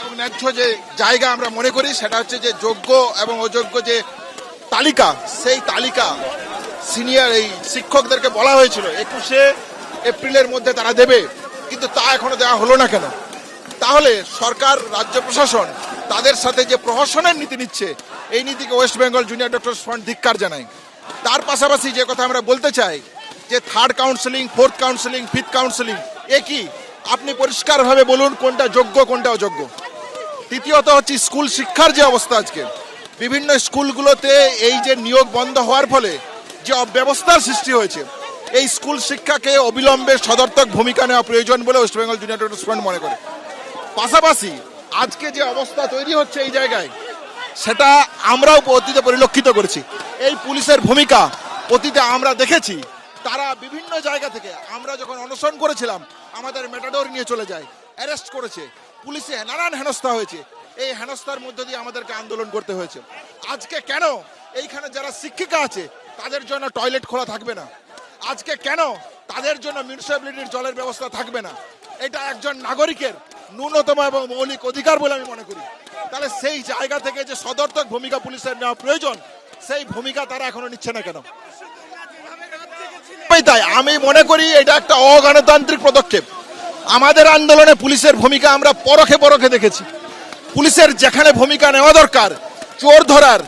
এবং ন্যায্য যে জায়গা আমরা মনে করি, সেটা হচ্ছে যে যোগ্য এবং অযোগ্য যে তালিকা, সেই তালিকা সিনিয়র এই শিক্ষকদেরকে বলা হয়েছিল। একুশে এপ্রিলের মধ্যে তারা দেবে, কিন্তু তা এখনও দেওয়া হলো না কেন? তাহলে সরকার, রাজ্য প্রশাসন তাদের সাথে যে প্রহসনের নীতি নিচ্ছে, এই নীতিকে West Bengal junior doctor front ধিক্কার জানায়। তার পাশাপাশি যে কথা আমরা বলতে চাই, যে third counselling fourth counselling fifth counselling এ কি? আপনি পরিষ্কারভাবে বলুন কোনটা যোগ্য, কোনটা অযোগ্য। তৃতীয়ত হচ্ছে স্কুল শিক্ষার যে অবস্থা আজকে, বিভিন্ন স্কুলগুলোতে এই যে নিয়োগ বন্ধ হওয়ার ফলে যে অব্যবস্থার সৃষ্টি হয়েছে, এই স্কুল শিক্ষাকে অবিলম্বে সদর্থক ভূমিকা নেওয়া প্রয়োজন বলে ওয়েস্ট বেঙ্গল জুনিয়র স্টুডেন্ট মনে করে। পাশাপাশি আজকে যে অবস্থা তৈরি হচ্ছে এই জায়গায়, সেটা আমরাও অতীতে পরিলক্ষিত করেছি। এই পুলিশের ভূমিকা অতীতে আমরা দেখেছি, তারা বিভিন্ন জায়গা থেকে আমরা যখন অনশন করেছিলাম, আমাদের মেটাডোর নিয়ে চলে যায় অ্যারেস্ট করেছে। পুলিশে নানান হেনস্থা হয়েছে। এই হেনস্থার মধ্য দিয়ে আমাদেরকে আন্দোলন করতে হয়েছে। আজকে কেন এইখানে যারা শিক্ষিকা আছে, তাদের জন্য টয়লেট খোলা থাকবে না? আজকে কেন তাদের জন্য মিউনিসিপ্যালিটির জলের ব্যবস্থা থাকবে না? এটা একজন নাগরিকের ন্যূনতম এবং মৌলিক অধিকার বলে আমি মনে করি। তাহলে সেই জায়গা থেকে যে সদর্থক ভূমিকা পুলিশের নেওয়া প্রয়োজন, সেই ভূমিকা তারা এখনও নিচ্ছে না কেন? তাই আমি মনে করি এটা একটা অগণতান্ত্রিক পদক্ষেপ। আমাদের আন্দোলনে পুলিশের ভূমিকা আমরা পরখে পরখে দেখেছি। পুলিশের যেখানে ভূমিকা নেওয়া দরকার, চোর ধরার,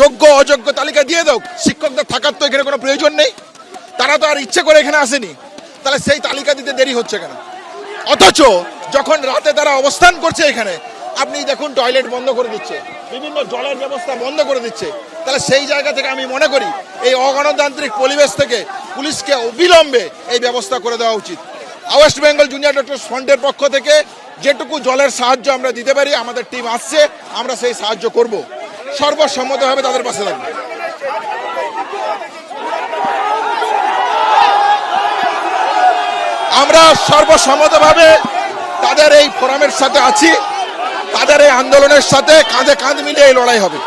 যোগ্য অযোগ্য তালিকা দিয়ে দাও, শিক্ষকদের থাকার তো এখানে কোনো প্রয়োজন নেই। তারা তো আর ইচ্ছে করে এখানে আসেনি। তাহলে সেই তালিকা দিতে দেরি হচ্ছে কেন? অথচ যখন রাতে তারা অবস্থান করছে এখানে, আপনি দেখুন টয়লেট বন্ধ করে দিচ্ছে, বিভিন্ন জলের ব্যবস্থা বন্ধ করে দিচ্ছে। তাহলে সেই জায়গা থেকে আমি মনে করি, এই অগণতান্ত্রিক পরিবেশ থেকে পুলিশকে অবিলম্বে এই ব্যবস্থা করে দেওয়া উচিত। ওয়েস্ট বেঙ্গল জুনিয়র ডক্টর ফ্রন্টের পক্ষ থেকে যেটুকু জলের সাহায্য আমরা দিতে পারি, আমাদের টিম আসছে, আমরা সেই সাহায্য করব। সর্বসম্মতভাবে তাদের পাশে থাকব। আমরা সর্বসম্মতভাবে তাদের এই ফোরামের সাথে আছি, তাদের এই আন্দোলনের সাথে কাঁধে কাঁধ মিলিয়ে এই লড়াই হবে।